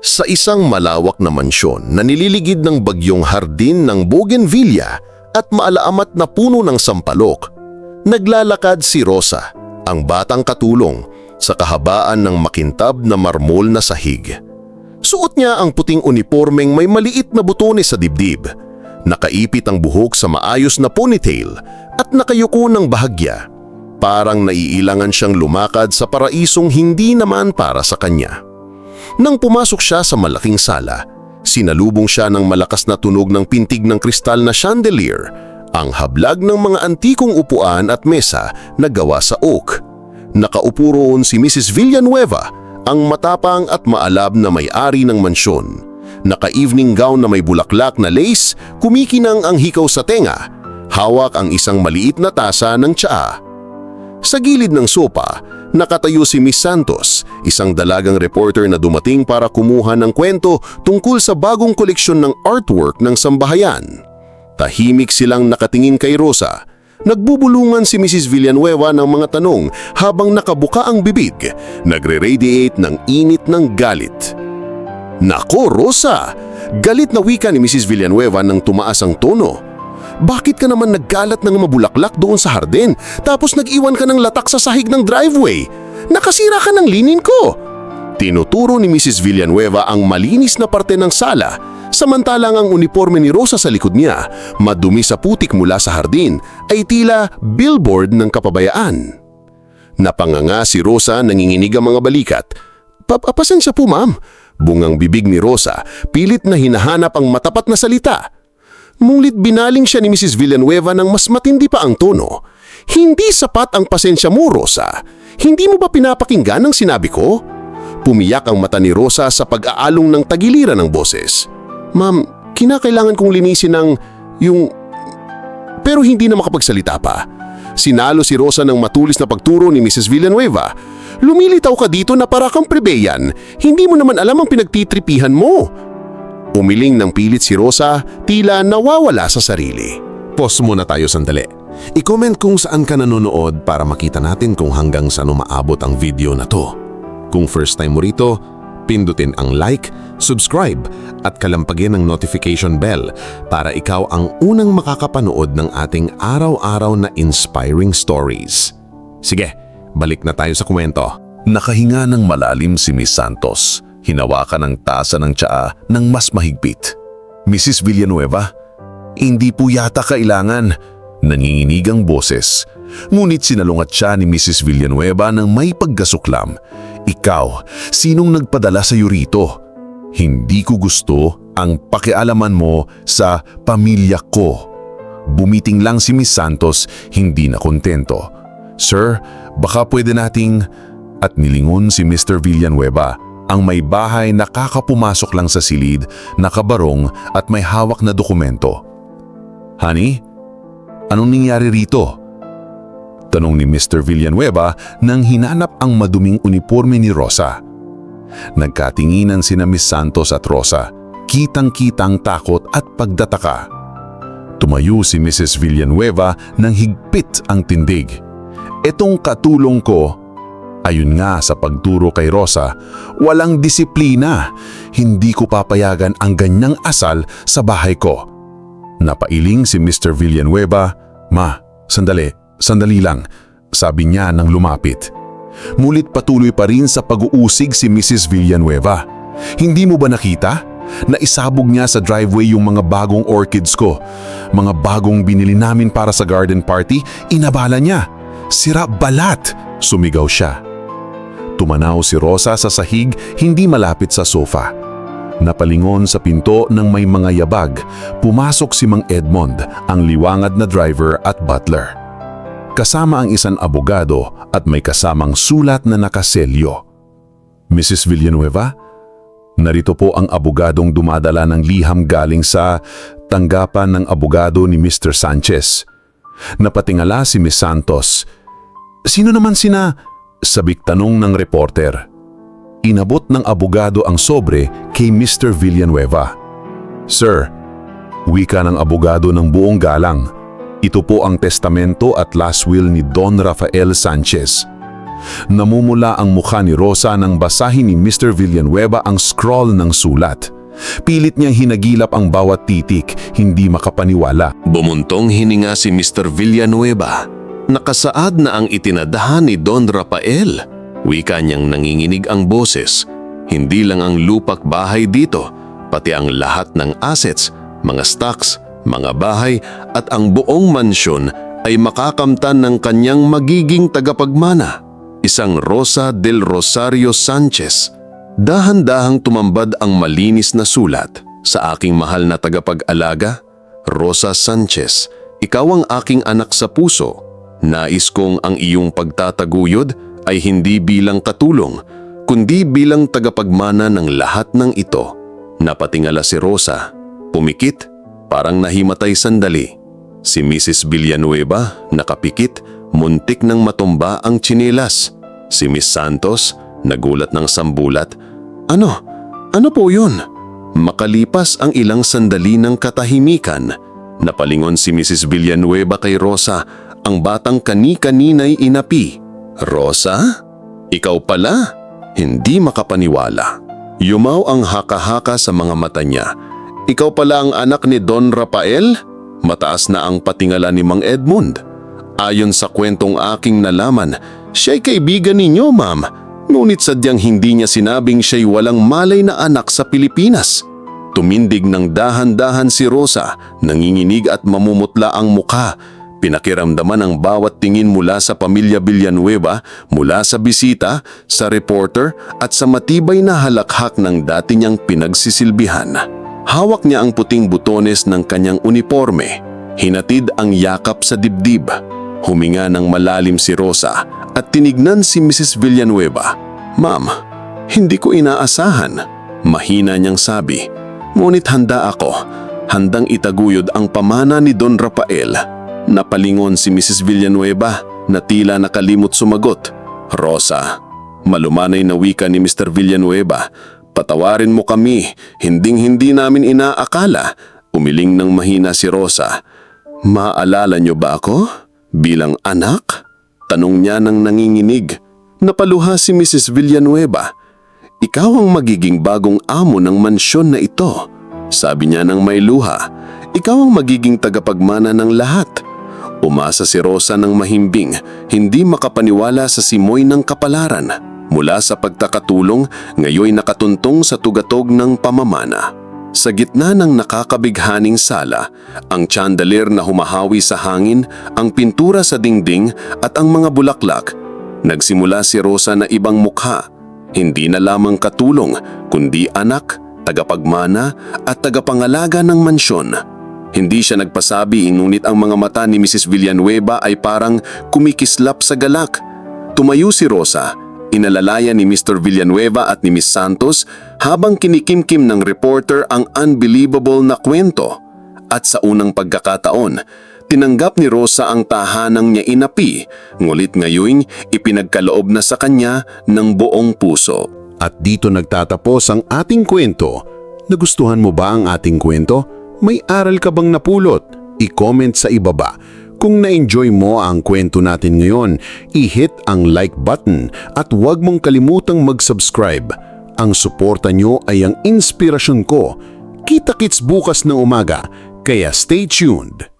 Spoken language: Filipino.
Sa isang malawak na mansyon na nililigid ng bagyong hardin ng bougainvillea at maalaamat na puno ng sampalok, naglalakad si Rosa, ang batang katulong, sa kahabaan ng makintab na marmol na sahig. Suot niya ang puting unipormeng may maliit na butones sa dibdib, nakaipit ang buhok sa maayos na ponytail at nakayuko ng bahagya. Parang naiilangan siyang lumakad sa paraisong hindi naman para sa kanya. Nang pumasok siya sa malaking sala, sinalubong siya ng malakas na tunog ng pintig ng kristal na chandelier, ang hablag ng mga antikong upuan at mesa na gawa sa oak. Nakaupo roon si Mrs. Villanueva, ang matapang at maalab na may-ari ng mansyon. Naka-evening gown na may bulaklak na lace, kumikinang ang hikaw sa tenga, hawak ang isang maliit na tasa ng tsaa. Sa gilid ng sopa, nakatayo si Miss Santos, isang dalagang reporter na dumating para kumuha ng kwento tungkol sa bagong koleksyon ng artwork ng sambahayan. Tahimik silang nakatingin kay Rosa. Nagbubulungan si Mrs. Villanueva ng mga tanong habang nakabuka ang bibig, nagre-radiate ng init ng galit. Nako, Rosa! Galit na wika ni Mrs. Villanueva nang tumaas ang tono. Bakit ka naman naggalat ng mabulaklak doon sa hardin tapos nag-iwan ka ng latak sa sahig ng driveway? Nakasira ka ng linin ko! Tinuturo ni Mrs. Villanueva ang malinis na parte ng sala samantalang ang uniforme ni Rosa sa likod niya, madumi sa putik mula sa hardin, ay tila billboard ng kapabayaan. Napanganga si Rosa nanginginig ang mga balikat. Papasensya po ma'am. Bungang bibig ni Rosa, pilit na hinahanap ang matapat na salita. Munglit binaling siya ni Mrs. Villanueva ng mas matindi pa ang tono. Hindi sapat ang pasensya mo, Rosa. Hindi mo ba pinapakinggan ang sinabi ko? Pumiyak ang mata ni Rosa sa pag-aalong ng tagiliran ng boses. Ma'am, kinakailangan kong linisin ng yung... Pero hindi na makapagsalita pa. Sinalo si Rosa ng matulis na pagturo ni Mrs. Villanueva. Lumilitaw ka dito na para kang plebeyan. Hindi mo naman alam ang pinagtitripihan mo. Umiling ng pilit si Rosa, tila nawawala sa sarili. Pause muna tayo sandali. I-comment kung saan ka nanonood para makita natin kung hanggang saan umaabot ang video na to. Kung first time mo rito, pindutin ang like, subscribe at kalampagin ang notification bell para ikaw ang unang makakapanood ng ating araw-araw na inspiring stories. Sige, balik na tayo sa kwento. Nakahinga ng malalim si Miss Santos. Hinawakan ang tasa ng tsaa ng mas mahigpit. Mrs. Villanueva, hindi po yata kailangan. Nanginginig ang boses. Ngunit sinalungat siya ni Mrs. Villanueva ng may paggasuklam. Ikaw, sinong nagpadala sa iyo rito? Hindi ko gusto ang pakialaman mo sa pamilya ko. Bumiting lang si Miss Santos, hindi na kontento. Sir, baka pwede nating... At nilingon si Mr. Villanueva, ang may bahay na kakapumasok lang sa silid, nakabarong at may hawak na dokumento. Honey, anong nangyari rito? Tanong ni Mr. Villanueva nang hinanap ang maduming uniforme ni Rosa. Nagkatinginan sina Miss Santos at Rosa, kitang-kitang takot at pagdataka. Tumayo si Mrs. Villanueva nang higpit ang tindig. Etong katulong ko, ayun nga sa pagturo kay Rosa, walang disiplina. Hindi ko papayagan ang ganyang asal sa bahay ko. Napailing si Mr. Villanueva, Ma, sandali, sandali lang, sabi niya nang lumapit. Mulit patuloy pa rin sa pag-uusig si Mrs. Villanueva. Hindi mo ba nakita? Naisabog niya sa driveway yung mga bagong orchids ko. Mga bagong binili namin para sa garden party, inabala niya. Sira balat, sumigaw siya. Tumanaw si Rosa sa sahig hindi malapit sa sofa. Napalingon sa pinto ng may mga yabag, pumasok si Mang Edmond, ang liwangad na driver at butler. Kasama ang isang abogado at may kasamang sulat na nakaselyo. Mrs. Villanueva, narito po ang abogadong dumadala ng liham galing sa tanggapan ng abogado ni Mr. Sanchez. Napatingala si Miss Santos. Sino naman sina? Sabik tanong ng reporter. Inabot ng abogado ang sobre kay Mr. Villanueva. Sir, wika ng abogado ng buong galang. Ito po ang testamento at last will ni Don Rafael Sanchez. Namumula ang mukha ni Rosa nang basahin ni Mr. Villanueva ang scroll ng sulat. Pilit niyang hinagilap ang bawat titik, hindi makapaniwala. Bumuntong hininga si Mr. Villanueva. Nakasaad na ang itinadahan ni Don Rafael. Wika niyang nanginginig ang boses. Hindi lang ang lupak bahay dito, pati ang lahat ng assets, mga stocks, mga bahay at ang buong mansyon ay makakamtan ng kanyang magiging tagapagmana. Isang Rosa del Rosario Sanchez. Dahan-dahang tumambad ang malinis na sulat. Sa aking mahal na tagapag-alaga, Rosa Sanchez, ikaw ang aking anak sa puso. Nais kong ang iyong pagtataguyod ay hindi bilang katulong, kundi bilang tagapagmana ng lahat ng ito. Napatingala si Rosa, pumikit, parang nahimatay sandali. Si Mrs. Villanueva, nakapikit, muntik nang matumba ang tsinelas. Si Miss Santos, nagulat ng sambulat. Ano? Ano po yun? Makalipas ang ilang sandali ng katahimikan, napalingon si Mrs. Villanueva kay Rosa, ang batang kani-kanina'y inapi. Rosa? Ikaw pala? Hindi makapaniwala. Yumaw ang haka-haka sa mga mata niya. Ikaw pala ang anak ni Don Rafael? Mataas na ang patingala ni Mang Edmund. Ayon sa kwentong aking nalaman, siya'y kaibigan ninyo, ma'am. Ngunit sadyang hindi niya sinabing siya'y walang malay na anak sa Pilipinas. Tumindig ng dahan-dahan si Rosa, nanginginig at mamumutla ang mukha. Pinakiramdaman ang bawat tingin mula sa pamilya Villanueva, mula sa bisita, sa reporter at sa matibay na halakhak ng dati niyang pinagsisilbihan. Hawak niya ang puting butones ng kanyang uniforme. Hinatid ang yakap sa dibdib. Huminga ng malalim si Rosa at tinignan si Mrs. Villanueva. Ma'am, hindi ko inaasahan. Mahina niyang sabi. Ngunit handa ako. Handang itaguyod ang pamana ni Don Rafael. Napalingon si Mrs. Villanueva na tila nakalimot sumagot. Rosa, malumanay na wika ni Mr. Villanueva. Patawarin mo kami, hinding-hindi namin inaakala. Umiling ng mahina si Rosa. Maalala niyo ba ako? Bilang anak? Tanong niya ng nanginginig. Napaluha si Mrs. Villanueva. Ikaw ang magiging bagong amo ng mansyon na ito. Sabi niya ng may luha. Ikaw ang magiging tagapagmana ng lahat. Umasa si Rosa ng mahimbing, hindi makapaniwala sa simoy ng kapalaran. Mula sa pagtakatulong, ngayoy nakatuntong sa tugatog ng pamamana. Sa gitna ng nakakabighaning sala, ang chandelier na humahawi sa hangin, ang pintura sa dingding at ang mga bulaklak, nagsimula si Rosa na ibang mukha. Hindi na lamang katulong, kundi anak, tagapagmana at tagapangalaga ng mansyon. Hindi siya nagpasabi ngunit ang mga mata ni Mrs. Villanueva ay parang kumikislap sa galak. Tumayo si Rosa, inalalayan ni Mr. Villanueva at ni Miss Santos habang kinikimkim ng reporter ang unbelievable na kwento. At sa unang pagkakataon, tinanggap ni Rosa ang tahanang niya inapi, ngulit ngayon ipinagkaloob na sa kanya ng buong puso. At dito nagtatapos ang ating kwento. Nagustuhan mo ba ang ating kwento? May aral ka bang napulot? I-comment sa ibaba. Kung na-enjoy mo ang kwento natin ngayon, i-hit ang like button at huwag mong kalimutang mag-subscribe. Ang suporta nyo ay ang inspirasyon ko. Kita-kits bukas ng umaga, kaya stay tuned.